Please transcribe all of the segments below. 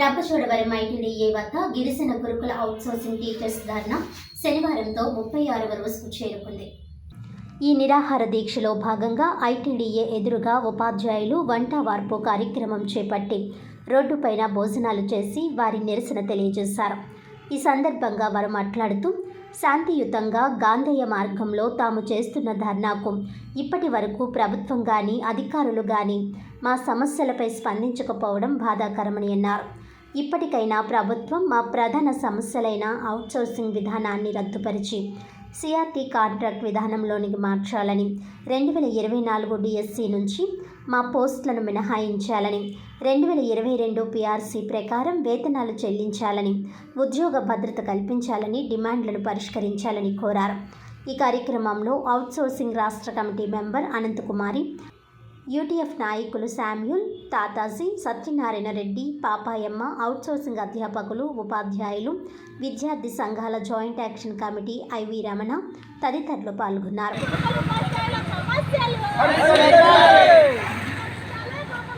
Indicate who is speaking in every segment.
Speaker 1: రబ్బచోడవరం ITDA వద్ద గిరిజన గురుకుల అవుట్సోర్సింగ్ టీచర్స్ ధర్నా శనివారంతో ముప్పై ఆరవ రోజుకు చేరుకుంది. ఈ నిరాహార దీక్షలో భాగంగా ఐటీడీఏ ఎదురుగా ఉపాధ్యాయులు వంట వార్పు కార్యక్రమం చేపట్టి రోడ్డుపైన భోజనాలు చేసి వారి నిరసన తెలియజేశారు. ఈ సందర్భంగా వారు మాట్లాడుతూ శాంతియుతంగా గాంధేయ మార్గంలో తాము చేస్తున్న ధర్నాకు ఇప్పటి వరకు ప్రభుత్వం కానీ అధికారులు కానీ మా సమస్యలపై స్పందించకపోవడం బాధాకరమని అన్నారు. ఇప్పటికైనా ప్రభుత్వం మా ప్రధాన సమస్యలైన అవుట్సోర్సింగ్ విధానాన్ని రద్దుపరిచి సిఆర్టీ కాంట్రాక్ట్ విధానంలోనికి మార్చాలని రెండు వేల ఇరవై నాలుగు డిఎస్సి నుంచి మా పోస్టులను మినహాయించాలని రెండు వేల ఇరవై రెండు పిఆర్సీ ప్రకారం వేతనాలు చెల్లించాలని ఉద్యోగ భద్రత కల్పించాలని డిమాండ్లను పరిష్కరించాలని కోరారు. ఈ కార్యక్రమంలో అవుట్సోర్సింగ్ రాష్ట్ర కమిటీ మెంబర్ అనంతకుమారి యూటీఎఫ్ నాయకులు శామ్యూల్ తాతాజీ సత్యనారాయణ రెడ్డి పాపాయమ్మ అవుట్సోర్సింగ్ అధ్యాపకులు ఉపాధ్యాయులు విద్యార్థి సంఘాల joint action committee IV Ramana తదితరులు పాల్గొన్నారు.
Speaker 2: ఉపాధ్యాయుల సమస్యలు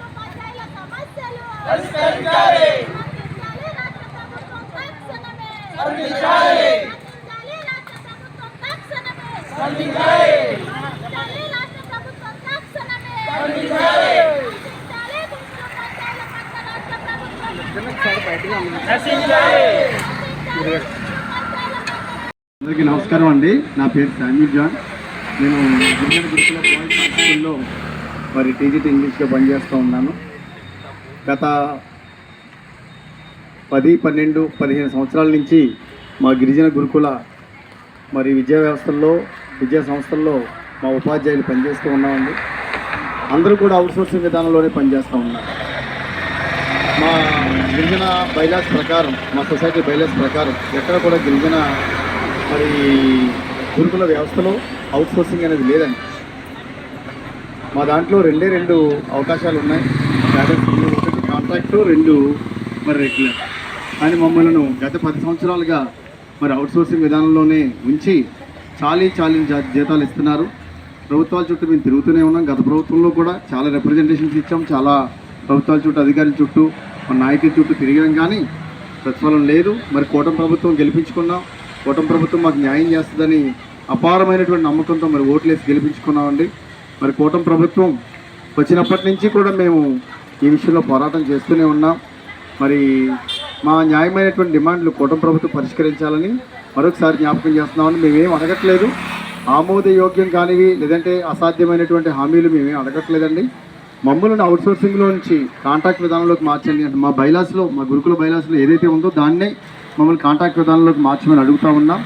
Speaker 2: ఉపాధ్యాయుల సమస్యలు
Speaker 3: పరిష్కరించాలి
Speaker 2: రాష్ట్ర ప్రభుత్వం తక్షణమే
Speaker 3: స్పందించాలి
Speaker 2: రాష్ట్ర ప్రభుత్వం తక్షణమే
Speaker 3: స్పందించాలి
Speaker 2: రాష్ట్ర ప్రభుత్వం తక్షణమే
Speaker 3: స్పందించాలి
Speaker 2: రక్షించాలి ఉపాధ్యాయుల పట్ల రాష్ట్ర ప్రభుత్వం
Speaker 3: నశించాలి
Speaker 2: ఉపాధ్యాయుల పట్ల
Speaker 4: అందరికీ నమస్కారం అండి. నా పేరు శామ్యూల్ జాన్. నేను గురుకుల స్కూల్లో మరి టీజీటీ ఇంగ్లీష్గా పనిచేస్తూ ఉన్నాను. గత పది పన్నెండు పదిహేను సంవత్సరాల నుంచి మా గిరిజన గురుకుల మరి విద్యా వ్యవస్థల్లో విద్యా సంస్థల్లో మా ఉపాధ్యాయులు పనిచేస్తూ ఉన్నామండి. అందరూ కూడా అవుట్సోర్సింగ్ విధానంలోనే పనిచేస్తూ ఉన్నారు. మా గిరిజన బైలాస్ ప్రకారం మా సొసైటీ బైలాస్ ప్రకారం ఎక్కడ కూడా గిరిజన మరి గురుకుల వ్యవస్థలో అవుట్సోర్సింగ్ అనేది లేదండి. మా దాంట్లో రెండే రెండు అవకాశాలు ఉన్నాయి. ఒకటి కాంట్రాక్టు రెండు మరి రెగ్యులర్ కానీ మమ్మల్ని గత పది సంవత్సరాలుగా మరి అవుట్సోర్సింగ్ విధానంలోనే ఉంచి చాలీ చాలీ జీతాలు ఇస్తున్నారు. ప్రభుత్వాల చుట్టూ మేము తిరుగుతూనే ఉన్నాం. గత ప్రభుత్వంలో కూడా చాలా రిప్రజెంటేషన్స్ ఇచ్చాం. చాలా ప్రభుత్వాల చుట్టూ అధికారుల చుట్టూ మన నాయకుల చుట్టూ తిరిగాం కానీ ప్రతిఫలం లేదు. మరి కూటమి ప్రభుత్వం గెలిపించుకున్నాం కూటమి ప్రభుత్వం మాకు న్యాయం చేస్తుందని అపారమైనటువంటి నమ్మకంతో మరి ఓట్లేసి గెలిపించుకున్నామండి. మరి కూటమి ప్రభుత్వం వచ్చినప్పటి నుంచి కూడా మేము ఈ విషయంలో పోరాటం చేస్తూనే ఉన్నాం. మరి మా న్యాయమైనటువంటి డిమాండ్లు కూటమి ప్రభుత్వం పరిష్కరించాలని మరొకసారి జ్ఞాపకం చేస్తున్నామని మేమేం అడగట్లేదు. ఆమోదయోగ్యం కానివి లేదంటే అసాధ్యమైనటువంటి హామీలు మేమేం అడగట్లేదండి. మమ్మల్ని అవుట్సోర్సింగ్లో నుంచి కాంట్రాక్ట్ విధానంలోకి మార్చండి అంటే మా బైలాస్లో మా గురుకుల బైలాస్లో ఏదైతే ఉందో దాన్నే మమ్మల్ని కాంట్రాక్ట్ విధానంలోకి మార్చమని అడుగుతా ఉన్నాం.